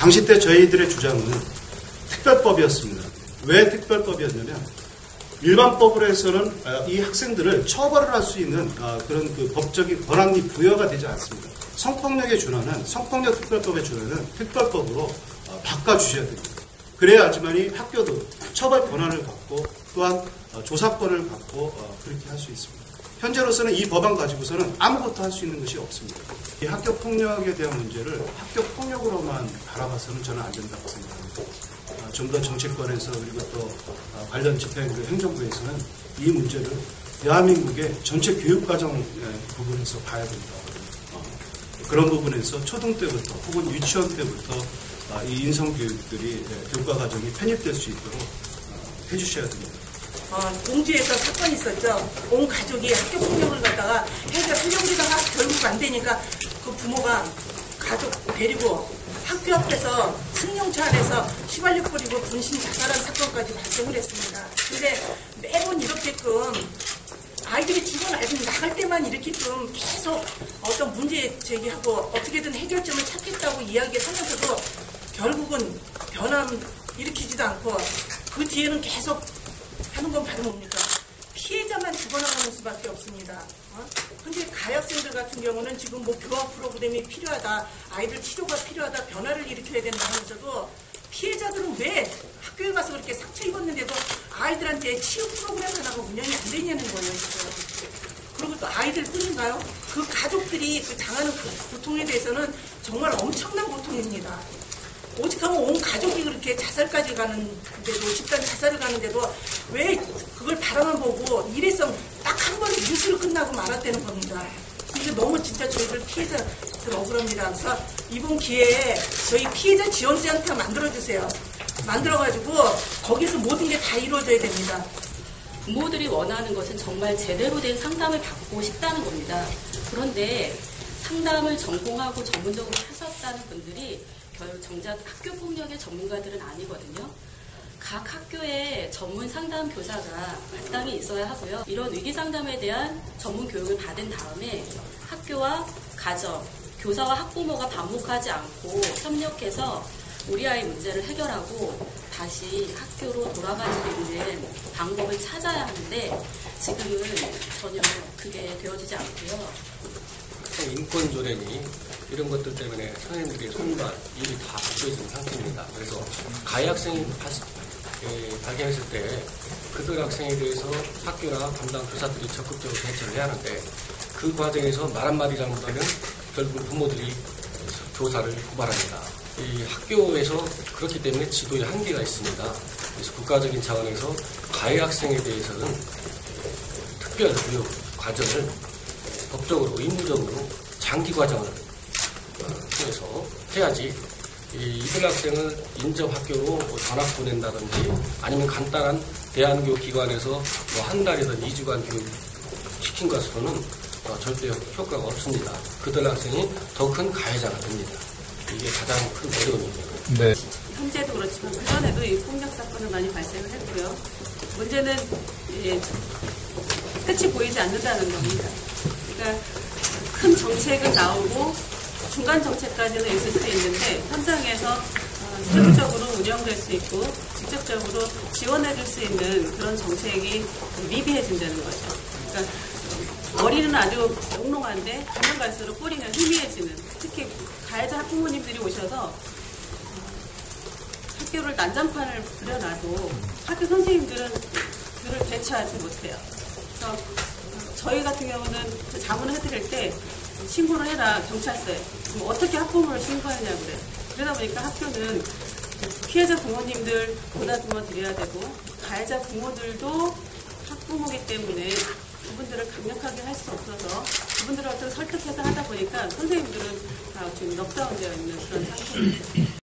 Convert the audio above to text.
당시 때 저희들의 주장은 특별법이었습니다. 왜 특별법이었냐면 일반법으로 해서는 아, 이 학생들을 처벌을 할 수 있는 아, 그런 그 법적인 권한이 부여가 되지 않습니다. 성폭력에 준하는 성폭력 특별법에 준하는 특별법으로 어, 바꿔주셔야 됩니다. 그래야지만이 학교도 처벌 권한을 갖고 또한 어, 조사권을 갖고 어, 그렇게 할 수 있습니다. 현재로서는 이 법안 가지고서는 아무것도 할 수 있는 것이 없습니다. 이 학교 폭력에 대한 문제를 학교 폭력으로만 바라봐서는 저는 안 된다고 생각합니다. 아, 좀더 정치권에서 그리고 또 아, 관련 집행 그 행정부에서는 이 문제를 대한민국의 전체 교육과정 예, 부분에서 봐야 된다. 어, 그런 부분에서 초등 때부터 혹은 유치원 때부터 아, 이 인성 교육들이 예, 교과 과정이 편입될 수 있도록 어, 해주셔야 됩니다. 어, 공주에서 사건이 있었죠. 온 가족이 학교 폭력을 갖다가 해결하려고 하다가 결국 안 되니까 그 부모가 가족 데리고 학교 앞에서 승용차 안에서 휘발유 뿌리고 분신 자살한 사건까지 발생을 했습니다. 근데 매번 이렇게끔 아이들이 죽어나고 나갈 때만 이렇게끔 계속 어떤 문제 제기하고 어떻게든 해결점을 찾겠다고 이야기하면서도 결국은 변함 일으키지도 않고 그 뒤에는 계속 하는 건 바로 뭡니까? 피해자만 죽어나가는 수밖에 없습니다. 어? 근데 가학생들 같은 경우는 지금 뭐 교화 프로그램이 필요하다, 아이들 치료가 필요하다, 변화를 일으켜야 된다 하면서도 피해자들은 왜 학교에 가서 그렇게 상처 입었는데도 아이들한테 치유 프로그램 하나가 운영이 안 되냐는 거예요. 지금. 그리고 또 아이들 뿐인가요? 그 가족들이 그 당하는 그 고통에 대해서는 정말 엄청난 고통입니다. 오직하면 온 가족이 그렇게 자살까지 가는데도 집단 자살을 가는데도 왜 그걸 바라만 보고 일회성 딱 한 번 뉴스로 끝나고 말았다는 겁니다. 이게 너무 진짜 저희들 피해자들 억울합니다. 그래서 이번 기회에 저희 피해자 지원 센터 만들어주세요. 만들어가지고 거기서 모든 게 다 이루어져야 됩니다. 부모들이 원하는 것은 정말 제대로 된 상담을 받고 싶다는 겁니다. 그런데 상담을 전공하고 전문적으로 하셨다는 분들이 정작 학교 폭력의 전문가들은 아니거든요. 각 학교에 전문 상담 교사가 마땅히 있어야 하고요. 이런 위기 상담에 대한 전문 교육을 받은 다음에 학교와 가정, 교사와 학부모가 반복하지 않고 협력해서 우리 아이 문제를 해결하고 다시 학교로 돌아갈 수 있는 방법을 찾아야 하는데 지금은 전혀 그게 되어지지 않고요. 인권 조례니 이런 것들 때문에 선생님들이 손발, 일이 다 바뀌어진 상태입니다. 그래서 가해 학생이 예, 발견했을 때 그들 학생에 대해서 학교나 담당 교사들이 적극적으로 대처를 해야 하는데 그 과정에서 말 한마디 잘못하면 결국 부모들이 교사를 고발합니다. 이 학교에서 그렇기 때문에 지도에 한계가 있습니다. 그래서 국가적인 차원에서 가해 학생에 대해서는 특별 교육 과정을 법적으로 의무적으로 장기 과정을 통 해서 해야지 이들 학생을 인접 학교로 뭐 전학 보낸다든지 아니면 간단한 대안교 기관에서 뭐 한 달에서 2주간 교육 시킨 것으로는 어, 절대 효과가 없습니다. 그들 학생이 더 큰 가해자가 됩니다. 이게 가장 큰 어려움입니다. 네. 현재도 그렇지만 그전에도 이 폭력 사건은 많이 발생을 했고요. 문제는 예, 끝이 보이지 않는다는 겁니다. 그러니까 큰 정책은 나오고 중간 정책까지는 있을 수 있는데 현장에서 어, 세부적으로 운영될 수 있고 직접적으로 지원해줄 수 있는 그런 정책이 미비해진다는 거죠. 그러니까 머리는 아주 몽롱한데 가면 갈수록 꼬리는 희미해지는 특히 가해자 학부모님들이 오셔서 학교를 난장판을 부려놔도 학교 선생님들은 그를 대처하지 못해요. 그래서 저희 같은 경우는 그 자문을 해드릴 때 신고를 해라 경찰서에 그럼 어떻게 학부모를 신고하느냐 그래 그러다 보니까 학교는 피해자 부모님들 보다듬어 드려야 되고 가해자 부모들도 학부모기 때문에 그분들을 강력하게 할 수 없어서 그분들을 어떻게 설득해서 하다 보니까 선생님들은 다 지금 넉다운 되어 있는 그런 상태입니다.